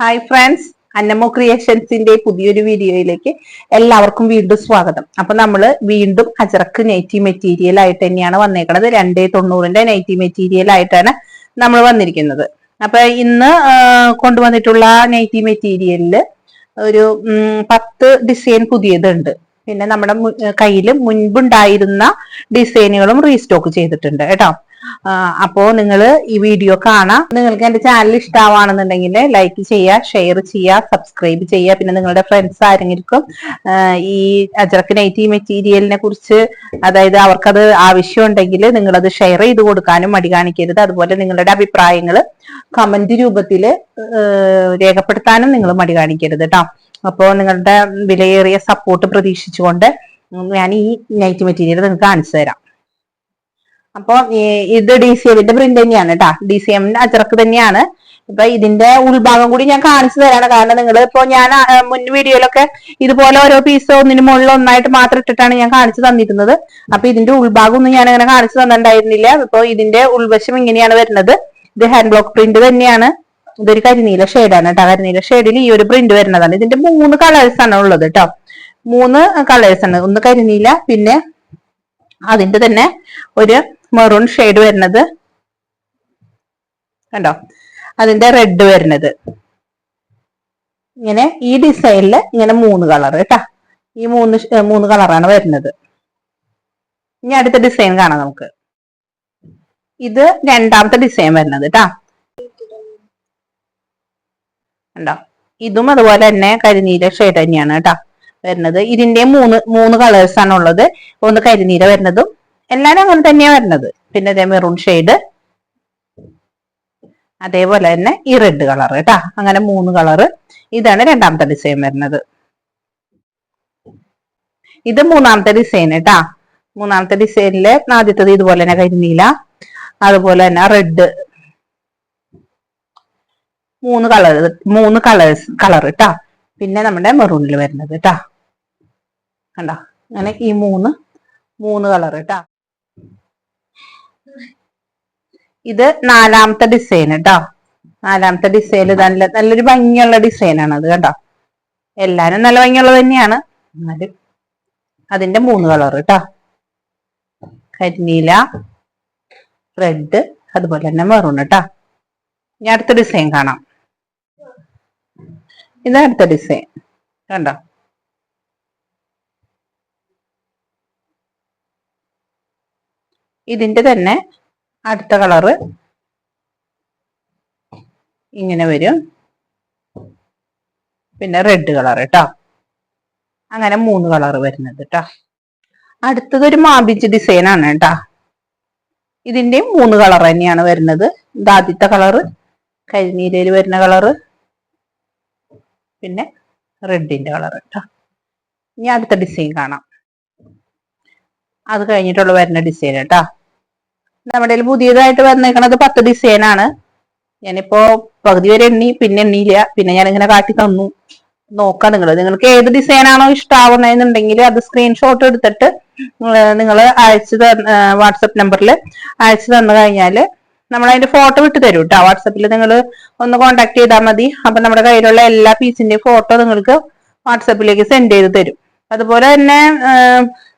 Hi friends അന്നമോ ക്രിയേഷൻസിന്റെ പുതിയൊരു വീഡിയോയിലേക്ക് എല്ലാവർക്കും വീണ്ടും സ്വാഗതം. അപ്പൊ നമ്മൾ വീണ്ടും അജറക്ക് നൈറ്റി മെറ്റീരിയൽ ആയിട്ട് തന്നെയാണ് വന്നേക്കുന്നത് രണ്ടേ തൊണ്ണൂറിന്റെ നൈറ്റി മെറ്റീരിയൽ ആയിട്ടാണ് നമ്മൾ വന്നിരിക്കുന്നത്. അപ്പൊ ഇന്ന് കൊണ്ടുവന്നിട്ടുള്ള നൈറ്റി മെറ്റീരിയലിൽ ഒരു പത്ത് ഡിസൈൻ പുതിയതുണ്ട്. പിന്നെ നമ്മുടെ കയ്യിൽ മുൻപുണ്ടായിരുന്ന ഡിസൈനുകളും റീസ്റ്റോക്ക് ചെയ്തിട്ടുണ്ട്. കേട്ടോ? അപ്പോ നിങ്ങൾ ഈ വീഡിയോ കാണാം. നിങ്ങൾക്ക് എന്റെ ചാനൽ ഇഷ്ടമാണെന്നുണ്ടെങ്കിൽ ലൈക്ക് ചെയ്യുക ഷെയർ ചെയ്യുക സബ്സ്ക്രൈബ് ചെയ്യുക പിന്നെ നിങ്ങളുടെ ഫ്രണ്ട്സ് ആരെങ്കിലും ഈ അജറക്ക് നൈറ്റി മെറ്റീരിയലിനെ കുറിച്ച് അതായത് അവർക്കത് ആവശ്യമുണ്ടെങ്കിൽ നിങ്ങളത് ഷെയർ ചെയ്ത് കൊടുക്കാനും മടി കാണിക്കരുത്. അതുപോലെ നിങ്ങളുടെ അഭിപ്രായങ്ങൾ കമന്റ് രൂപത്തിൽ രേഖപ്പെടുത്താനും നിങ്ങൾ മടി കാണിക്കരുത് കേട്ടോ അപ്പോ നിങ്ങളുടെ വിലയേറിയ സപ്പോർട്ട് പ്രതീക്ഷിച്ചുകൊണ്ട് ഞാൻ ഈ നൈറ്റ് മെറ്റീരിയൽ നിങ്ങൾക്ക് കാണിച്ചു തരാം. അപ്പൊ ഇത് ഡി സി എമ്മിന്റെ പ്രിന്റ് തന്നെയാണ് കേട്ടാ ഡി സി എമ്മിന്റെ അച്ചറക്ക് തന്നെയാണ്. ഇപ്പൊ ഇതിന്റെ ഉൾഭാഗം കൂടി ഞാൻ കാണിച്ചു തരാണ്. കാരണം നിങ്ങൾ ഇപ്പൊ ഞാൻ മുൻ വീഡിയോയിലൊക്കെ ഇതുപോലെ ഓരോ പീസ് ഒന്നിന് മുകളിൽ ഒന്നായിട്ട് മാത്രം ഇട്ടിട്ടാണ് ഞാൻ കാണിച്ചു തന്നിരുന്നത്. അപ്പൊ ഇതിന്റെ ഉൾഭാഗം ഒന്നും ഞാൻ അങ്ങനെ കാണിച്ചു തന്നിട്ടുണ്ടായിരുന്നില്ല. ഇപ്പൊ ഇതിന്റെ ഉൾവശം ഇങ്ങനെയാണ് വരുന്നത്. ഇത് ഹാൻഡ് ബ്ലോക്ക് പ്രിന്റ് തന്നെയാണ്. ഇതൊരു കരിനീല ഷെയ്ഡാണ് കേട്ടോ കരിനീല ഷെയ്ഡിൽ ഈ ഒരു പ്രിന്റ് വരുന്നതാണ്. ഇതിന്റെ മൂന്ന് കളേഴ്സ് ആണ് ഉള്ളത് കേട്ടോ മൂന്ന് കളേഴ്സ് ആണ്. ഒന്ന് കരിനീല പിന്നെ അതിന്റെ തന്നെ ഒരു മെറൂൺ ഷെയ്ഡ് വരുന്നത്. കണ്ടോ? അതിന്റെ റെഡ് വരുന്നത്. ഇങ്ങനെ ഈ ഡിസൈനിൽ ഇങ്ങനെ മൂന്ന് കളർ കേട്ടാ ഈ മൂന്ന് മൂന്ന് കളറാണ് വരുന്നത്. ഇനി അടുത്ത ഡിസൈൻ കാണാം നമുക്ക്. ഇത് രണ്ടാമത്തെ ഡിസൈൻ വരുന്നത് കേട്ടാ കണ്ടോ? ഇതും അതുപോലെ തന്നെ കരിനീര ഷെയ്ഡ് തന്നെയാണ് കേട്ടാ വരുന്നത്. ഇതിന്റെ മൂന്ന് മൂന്ന് കളേഴ്സ് ആണ് ഉള്ളത് ഒന്ന് കരിനീര വരുന്നതും എല്ലാരും അങ്ങനെ തന്നെയാ വരുന്നത്. പിന്നെ അതേ മെറൂൺ ഷെയ്ഡ് അതേപോലെ തന്നെ ഈ റെഡ് കളർ കേട്ടാ. അങ്ങനെ മൂന്ന് കളറ് ഇതാണ് രണ്ടാമത്തെ ഡിസൈൻ വരുന്നത്. ഇത് മൂന്നാമത്തെ ഡിസൈൻ കേട്ടാ. മൂന്നാമത്തെ ഡിസൈനിൽ ആദ്യത്തത് ഇതുപോലെ തന്നെ കരിനീല അതുപോലെ തന്നെ റെഡ് മൂന്ന് കളർ മൂന്ന് കളേഴ്സ് കളർ കേട്ടാ. പിന്നെ നമ്മുടെ മെറൂണിൽ വരുന്നത് കേട്ടാ. കണ്ടോ? അങ്ങനെ ഈ മൂന്ന് മൂന്ന് കളർ കേട്ടാ. ഇത് നാലാമത്തെ ഡിസൈൻ കേട്ടോ നാലാമത്തെ ഡിസൈൻ നല്ല നല്ലൊരു ഭംഗിയുള്ള ഡിസൈൻ ആണ് അത് കേട്ടോ. എല്ലാരും നല്ല ഭംഗിയുള്ളത് തന്നെയാണ്. എന്നാലും അതിന്റെ മൂന്ന് കളർ കേട്ടോ കരിനീല റെഡ് അതുപോലെ തന്നെ മെറൂൺ കേട്ടോ ഇനി അടുത്ത ഡിസൈൻ കാണാം. ഇത് അടുത്ത ഡിസൈൻ കണ്ടോ? ഇതിന്റെ തന്നെ അടുത്ത കളറ് ഇങ്ങനെ വരും. പിന്നെ റെഡ് കളർ കേട്ടോ അങ്ങനെ മൂന്ന് കളർ വരുന്നത് കേട്ടോ അടുത്തത് ഒരു മാബിച്ച് ഡിസൈൻ ആണ് കേട്ടോ ഇതിന്റെയും മൂന്ന് കളർ തന്നെയാണ് വരുന്നത്. ഇത് ആദ്യത്തെ കളറ് കരിനീരയിൽ വരുന്ന കളറ് പിന്നെ റെഡിന്റെ കളർ കേട്ടോ ഇനി അടുത്ത ഡിസൈൻ കാണാം. അത് കഴിഞ്ഞിട്ടുള്ള വരുന്ന ഡിസൈൻ കേട്ടോ നമ്മുടെ പുതിയതായിട്ട് വന്നേക്കണത് പത്ത് ഡിസൈൻ ആണ്. ഞാനിപ്പോ പകുതി വരെ എണ്ണി പിന്നെ എണ്ണിയില്ല പിന്നെ ഞാൻ ഇങ്ങനെ കാട്ടി തന്നു. നോക്കാം നിങ്ങൾ നിങ്ങൾക്ക് ഏത് ഡിസൈൻ ആണോ ഇഷ്ടാവുന്നതെന്നുണ്ടെങ്കിൽ അത് സ്ക്രീൻഷോട്ട് എടുത്തിട്ട് നിങ്ങൾ അയച്ചു തന്ന വാട്സപ്പ് നമ്പറിൽ അയച്ചു തന്നു കഴിഞ്ഞാൽ നമ്മൾ അതിന്റെ ഫോട്ടോ വിട്ട് തരും കേട്ടോ വാട്സപ്പിൽ നിങ്ങൾ ഒന്ന് കോൺടാക്ട് ചെയ്താൽ മതി. അപ്പൊ നമ്മുടെ കയ്യിലുള്ള എല്ലാ പീസിന്റെയും ഫോട്ടോ നിങ്ങൾക്ക് വാട്സപ്പിലേക്ക് സെൻഡ് ചെയ്ത് തരും. അതുപോലെ തന്നെ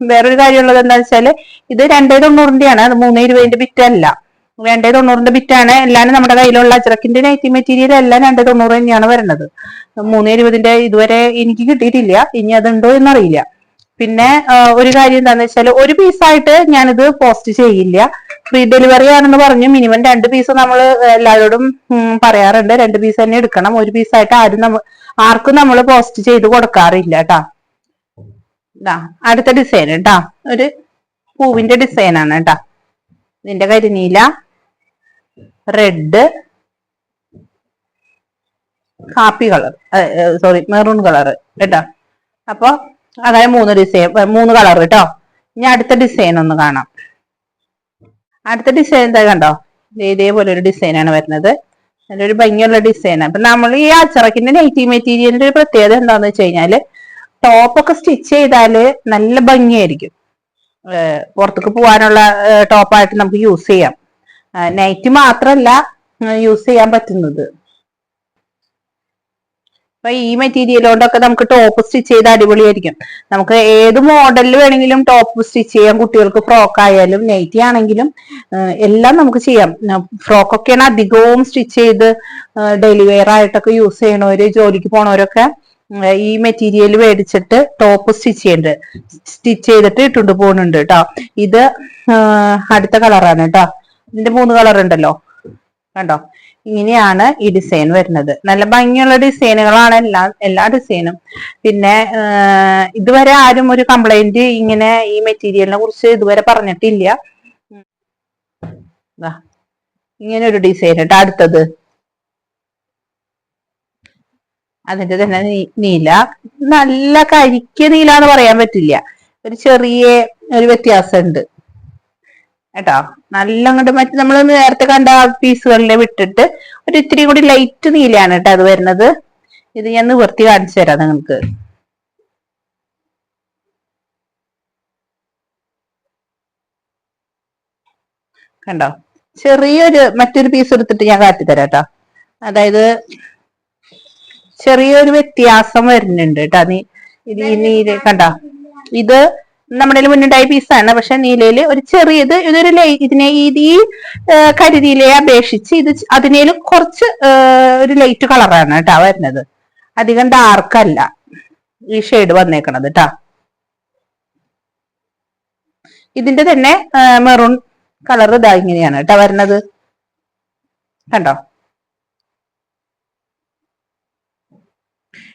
വേറൊരു കാര്യമുള്ളത് എന്താ വെച്ചാൽ ഇത് രണ്ടേ തൊണ്ണൂറിന്റെയാണ് അത് മൂന്നേ ഇരുപതിന്റെ ബിറ്റ് അല്ല. രണ്ടേ തൊണ്ണൂറിന്റെ ബിറ്റാണ് എല്ലാം നമ്മുടെ കയ്യിലുള്ള അച്ചറക്കിന്റെ നൈറ്റി മെറ്റീരിയൽ എല്ലാം രണ്ടേ തൊണ്ണൂറ് തന്നെയാണ് വരുന്നത്. മൂന്നേ ഇരുപതിന്റെ ഇതുവരെ എനിക്ക് കിട്ടിയിട്ടില്ല ഇനി അതുണ്ടോ എന്നറിയില്ല. പിന്നെ ഒരു കാര്യം എന്താന്ന് വെച്ചാൽ ഒരു പീസായിട്ട് ഞാനിത് പോസ്റ്റ് ചെയ്യില്ല. ഫ്രീ ഡെലിവറി ആണെന്ന് പറഞ്ഞു മിനിമം രണ്ട് പീസ് നമ്മൾ എല്ലാവരോടും പറയാറുണ്ട്. രണ്ട് പീസ് തന്നെ എടുക്കണം. ഒരു പീസായിട്ട് ആരും നമ്മൾ ആർക്കും നമ്മൾ പോസ്റ്റ് ചെയ്ത് കൊടുക്കാറില്ല കേട്ടാ ദാ, അടുത്ത ഡിസൈൻ കേട്ടാ ഒരു പൂവിന്റെ ഡിസൈൻ ആണ് കേട്ടാ ഇതിന്റെ കരിനീല റെഡ് കാപ്പി കളർ സോറി മെറൂൺ കളർ കേട്ടോ അപ്പൊ അതായത് മൂന്ന് ഡിസൈൻ മൂന്ന് കളർ കേട്ടോ ഇനി അടുത്ത ഡിസൈൻ ഒന്ന് കാണാം. അടുത്ത ഡിസൈൻ എന്താ കണ്ടോ? ഇതേപോലെ ഒരു ഡിസൈൻ ആണ് വരുന്നത്. നല്ലൊരു ഭംഗിയുള്ള ഡിസൈൻ അപ്പൊ നമ്മൾ ഈ അച്ചറക്കിന്റെ നെയ്റ്റി മെറ്റീരിയലിന്റെ ഒരു പ്രത്യേകത എന്താന്ന് വെച്ച് കഴിഞ്ഞാൽ ടോപ്പൊക്കെ സ്റ്റിച്ച് ചെയ്താൽ നല്ല ഭംഗിയായിരിക്കും. പുറത്തേക്ക് പോകാനുള്ള ടോപ്പായിട്ട് നമുക്ക് യൂസ് ചെയ്യാം. നൈറ്റ് മാത്രല്ല യൂസ് ചെയ്യാൻ പറ്റുന്നത്. അപ്പൊ ഈ മെറ്റീരിയൽ കൊണ്ടൊക്കെ നമുക്ക് ടോപ്പ് സ്റ്റിച്ച് ചെയ്ത് അടിപൊളിയായിരിക്കും. നമുക്ക് ഏത് മോഡലിൽ വേണമെങ്കിലും ടോപ്പ് സ്റ്റിച്ച് ചെയ്യാം. കുട്ടികൾക്ക് ഫ്രോക്ക് ആയാലും നൈറ്റി ആണെങ്കിലും എല്ലാം നമുക്ക് ചെയ്യാം. ഫ്രോക്കൊക്കെയാണ് അധികവും സ്റ്റിച്ച് ചെയ്ത് ഡെലിവെയർ ആയിട്ടൊക്കെ യൂസ് ചെയ്യണവര് ജോലിക്ക് പോണവരൊക്കെ ഈ മെറ്റീരിയൽ മേടിച്ചിട്ട് ടോപ്പ് സ്റ്റിച്ച് ചെയ്യുന്നുണ്ട് സ്റ്റിച്ച് ചെയ്തിട്ട് ഇട്ടുണ്ട് പോകുന്നുണ്ട് കേട്ടോ ഇത് അടുത്ത കളറാണ് കേട്ടോ ഇതിന്റെ മൂന്ന് കളർ ഉണ്ടല്ലോ. കണ്ടോ? ഇങ്ങനെയാണ് ഈ ഡിസൈൻ വരുന്നത്. നല്ല ഭംഗിയുള്ള ഡിസൈനുകളാണ് എല്ലാ എല്ലാ ഡിസൈനും പിന്നെ ഇതുവരെ ആരും ഒരു കംപ്ലൈന്റ് ഇങ്ങനെ ഈ മെറ്റീരിയലിനെ കുറിച്ച് ഇതുവരെ പറഞ്ഞിട്ടില്ല. ഇങ്ങനെ ഒരു ഡിസൈൻ കേട്ടോ അടുത്തത്. അതിന്റെ തന്നെ നീല. നല്ല കരിക്ക നീല എന്ന് പറയാൻ പറ്റില്ല. ഒരു ചെറിയ ഒരു വ്യത്യാസമുണ്ട്. കേട്ടോ? നല്ല അങ്ങോട്ട് മറ്റേ നമ്മൾ നേരത്തെ കണ്ട പീസുകളിലെ വിട്ടിട്ട് ഒരു ഇത്തിരി കൂടി ലൈറ്റ് നീലയാണ് കേട്ടോ അത് വരുന്നത്. ഇത് ഞാൻ നിവർത്തി കാണിച്ചു തരാം നിങ്ങൾക്ക്. കണ്ടോ? ചെറിയൊരു മറ്റൊരു പീസ് എടുത്തിട്ട് ഞാൻ കാട്ടിത്തരാം കേട്ടോ. അതായത് ചെറിയൊരു വ്യത്യാസം വരുന്നുണ്ട് കേട്ടോ നീ ഇത് ഈ നീല കണ്ട? ഇത് നമ്മുടെ മുന്നുണ്ടായ പീസാണ് പക്ഷെ നീലയിൽ ഒരു ചെറിയത് ഇതൊരു ലൈ ഇതിനെ ഇത് ഈ കരുതിയിലെ അപേക്ഷിച്ച് ഇത് അതിനേലും കുറച്ച് ഒരു ലൈറ്റ് കളറാണ് കേട്ടാ വരുന്നത്. അധികം ഡാർക്ക് അല്ല. ഈ ഷെയ്ഡ് വന്നേക്കണത് കേട്ടാ ഇതിന്റെ തന്നെ മെറൂൺ കളർ ഇതാ ഇങ്ങനെയാണ് കേട്ടോ വരുന്നത്. കണ്ടോ?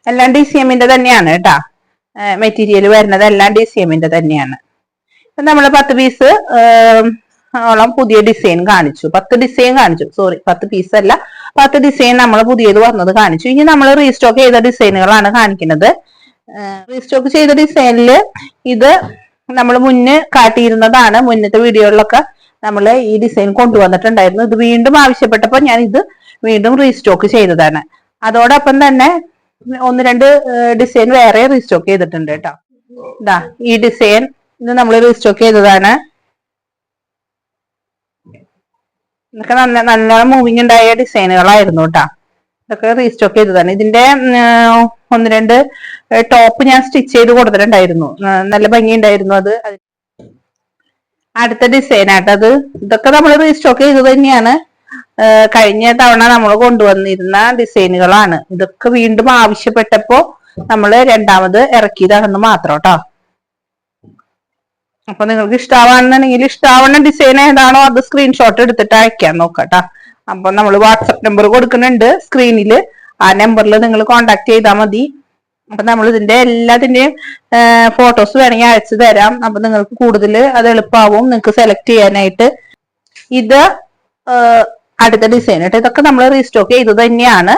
എല്ലാം ഡി സി എമ്മിന്റെ തന്നെയാണ് കേട്ടാ. മെറ്റീരിയൽ വരുന്നത് എല്ലാം ഡി സി എമ്മിന്റെ തന്നെയാണ്. നമ്മൾ പത്ത് പീസ് ഓളം പുതിയ ഡിസൈൻ കാണിച്ചു. പത്ത് ഡിസൈൻ കാണിച്ചു. സോറി പത്ത് പീസ് അല്ല. പത്ത് ഡിസൈൻ നമ്മൾ പുതിയത് വന്നത് കാണിച്ചു. ഇനി നമ്മൾ റീസ്റ്റോക്ക് ചെയ്ത ഡിസൈനുകളാണ് കാണിക്കുന്നത്. റീസ്റ്റോക്ക് ചെയ്ത ഡിസൈനിൽ ഇത് നമ്മൾ മുന്നേ കാട്ടിയിരുന്നതാണ്. മുന്നത്തെ വീഡിയോകളിലൊക്കെ നമ്മൾ ഈ ഡിസൈൻ കൊണ്ടുവന്നിട്ടുണ്ടായിരുന്നു. ഇത് വീണ്ടും ആവശ്യപ്പെട്ടപ്പോൾ ഞാൻ ഇത് വീണ്ടും റീസ്റ്റോക്ക് ചെയ്തതാണ്. അതോടൊപ്പം തന്നെ ഒന്ന് രണ്ട് ഡിസൈൻ വേറെ റീസ്റ്റോക്ക് ചെയ്തിട്ടുണ്ട് കേട്ടോ. ഇതാ ഈ ഡിസൈൻ ഇത് നമ്മൾ റീസ്റ്റോക്ക് ചെയ്തതാണ്. ഇതൊക്കെ നല്ല നല്ല മൂവിങ് ഉണ്ടായ ഡിസൈനുകളായിരുന്നു കേട്ടോ. ഇതൊക്കെ റീസ്റ്റോക്ക് ചെയ്തതാണ്. ഇതിന്റെ ഒന്ന് രണ്ട് ടോപ്പ് ഞാൻ സ്റ്റിച്ച് ചെയ്ത് കൊടുത്തിട്ടുണ്ടായിരുന്നു. നല്ല ഭംഗിയുണ്ടായിരുന്നു അത്. അടുത്ത ഡിസൈൻ ആട്ടത് ഇതൊക്കെ നമ്മൾ റീസ്റ്റോക്ക് ചെയ്തത് തന്നെയാണ്. കഴിഞ്ഞ തവണ നമ്മൾ കൊണ്ടുവന്നിരുന്ന ഡിസൈനുകളാണ്. ഇതൊക്കെ വീണ്ടും ആവശ്യപ്പെട്ടപ്പോ നമ്മൾ രണ്ടാമത് ഇറക്കിയതാണെന്ന് മാത്രം കേട്ടോ അപ്പൊ നിങ്ങൾക്ക് ഇഷ്ടാവാണെന്നുണ്ടെങ്കിൽ ഇഷ്ടാവുന്ന ഡിസൈൻ ഏതാണോ അത് സ്ക്രീൻഷോട്ട് എടുത്തിട്ട് അയക്കാൻ നോക്കട്ടാ. അപ്പൊ നമ്മൾ വാട്സപ്പ് നമ്പർ കൊടുക്കുന്നുണ്ട് സ്ക്രീനിൽ ആ നമ്പറിൽ നിങ്ങൾ കോണ്ടാക്ട് ചെയ്താൽ മതി. അപ്പൊ നമ്മൾ ഇതിന്റെ എല്ലാത്തിന്റെയും ഫോട്ടോസ് വേണമെങ്കിൽ അയച്ചു തരാം. അപ്പൊ നിങ്ങൾക്ക് കൂടുതൽ അത് എളുപ്പമാവും നിങ്ങൾക്ക് സെലക്ട് ചെയ്യാനായിട്ട്. ഇത് അടുത്ത ഡിസൈൻ കേട്ടോ ഇതൊക്കെ നമ്മൾ റീസ്റ്റോക്ക് ചെയ്തത് തന്നെയാണ്.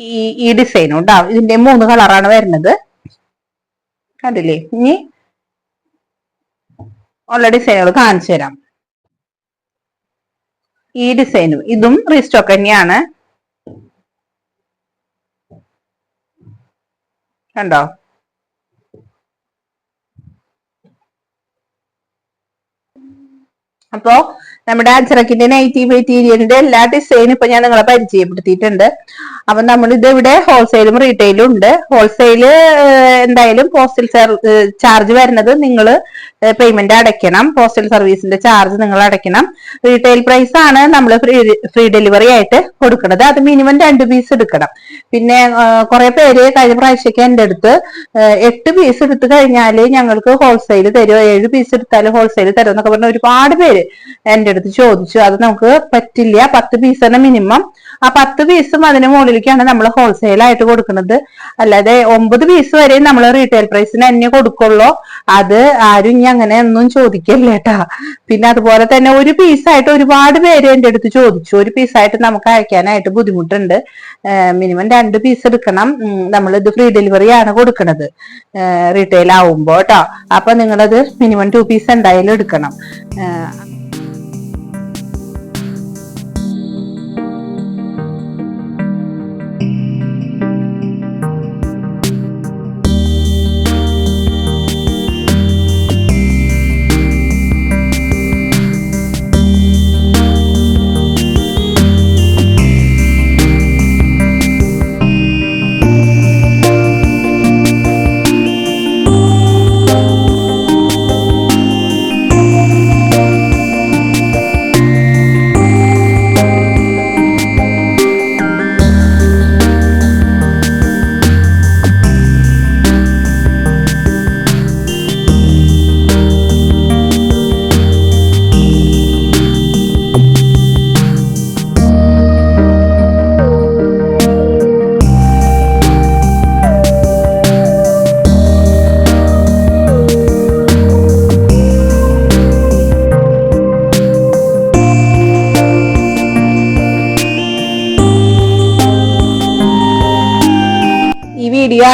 ഈ ഈ ഡിസൈനും ഉണ്ടാവും ഇതിന്റെ മൂന്ന് കളറാണ് വരുന്നത്. കണ്ടില്ലേ? ഇനി ഉള്ള ഡിസൈനുകൾ കാണിച്ചു തരാം. ഈ ഡിസൈനും ഇതും റീസ്റ്റോക്ക് തന്നെയാണ്. കണ്ടോ? അപ്പോ നമ്മുടെ അച്ചറക്കിന്റെ നൈറ്റി മെറ്റീരിയലിന്റെ എല്ലാ ഡിസൈനും ഇപ്പൊ ഞാൻ നിങ്ങളെ പരിചയപ്പെടുത്തിയിട്ടുണ്ട്. അപ്പൊ നമ്മൾ ഇത് ഇവിടെ ഹോൾസെയിലും റീറ്റെയിലും ഉണ്ട് ഹോൾസെയിൽ എന്തായാലും പോസ്റ്റൽ ചാർജ് വരുന്നത് നിങ്ങൾ പേയ്മെന്റ് അടയ്ക്കണം. പോസ്റ്റൽ സർവീസിന്റെ ചാർജ് നിങ്ങൾ അടയ്ക്കണം. റീറ്റെയിൽ പ്രൈസ് ആണ് നമ്മൾ ഫ്രീ ഫ്രീ ഡെലിവറി ആയിട്ട് കൊടുക്കുന്നത് അത് മിനിമം രണ്ട് പീസ് എടുക്കണം. പിന്നെ കുറെ പേര് കഴിഞ്ഞ പ്രാവശ്യമൊക്കെ എന്റെ അടുത്ത് എട്ട് പീസ് എടുത്തു കഴിഞ്ഞാൽ ഞങ്ങൾക്ക് ഹോൾസെയിൽ തരുമോ ഏഴ് പീസ് എടുത്താൽ ഹോൾസെയിൽ തരുമോ എന്നൊക്കെ പറഞ്ഞ ഒരുപാട് പേര് എന്റെ അടുത്ത് ചോദിച്ചു. അത് നമുക്ക് പറ്റില്ല. പത്ത് പീസ് തന്നെ മിനിമം ആ പത്ത് പീസും അതിന് മുകളിലേക്കാണ് നമ്മൾ ഹോൾസെയിൽ ആയിട്ട് കൊടുക്കുന്നത്. അല്ലാതെ ഒമ്പത് പീസ് വരെ നമ്മൾ റീറ്റെയിൽ പ്രൈസിന് തന്നെ കൊടുക്കുള്ളൂ. അത് ആരും ഇനി അങ്ങനെ ഒന്നും ചോദിക്കല്ല കേട്ടാ. പിന്നെ അതുപോലെ തന്നെ ഒരു പീസായിട്ട് ഒരുപാട് പേര് എന്റെ അടുത്ത് ചോദിച്ചു. ഒരു പീസായിട്ട് നമുക്ക് അയക്കാനായിട്ട് ബുദ്ധിമുട്ടുണ്ട്. മിനിമം രണ്ട് പീസ് എടുക്കണം. നമ്മൾ ഇത് ഫ്രീ ഡെലിവറി ആണ് കൊടുക്കുന്നത്. റീറ്റെയിൽ ആവുമ്പോ കേട്ടോ. അപ്പൊ നിങ്ങളത് മിനിമം ടു പീസ് എന്തായാലും എടുക്കണം.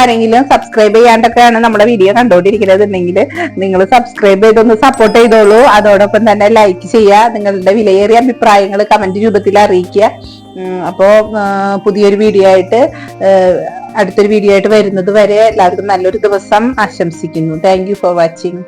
ആരെങ്കിലും സബ്സ്ക്രൈബ് ചെയ്യാണ്ടൊക്കെയാണ് നമ്മുടെ വീഡിയോ കണ്ടുകൊണ്ടിരിക്കുന്നത് ഉണ്ടെങ്കിൽ നിങ്ങൾ സബ്സ്ക്രൈബ് ചെയ്തൊന്ന് സപ്പോർട്ട് ചെയ്തോളൂ. അതോടൊപ്പം തന്നെ ലൈക്ക് ചെയ്യുക. നിങ്ങളുടെ വിലയേറിയ അഭിപ്രായങ്ങൾ കമന്റ് രൂപത്തിൽ അറിയിക്കുക. അപ്പോൾ അപ്പോ പുതിയൊരു വീഡിയോ ആയിട്ട് അടുത്തൊരു വീഡിയോ ആയിട്ട് വരുന്നത് വരെ എല്ലാവർക്കും നല്ലൊരു ദിവസം ആശംസിക്കുന്നു. Thank for watching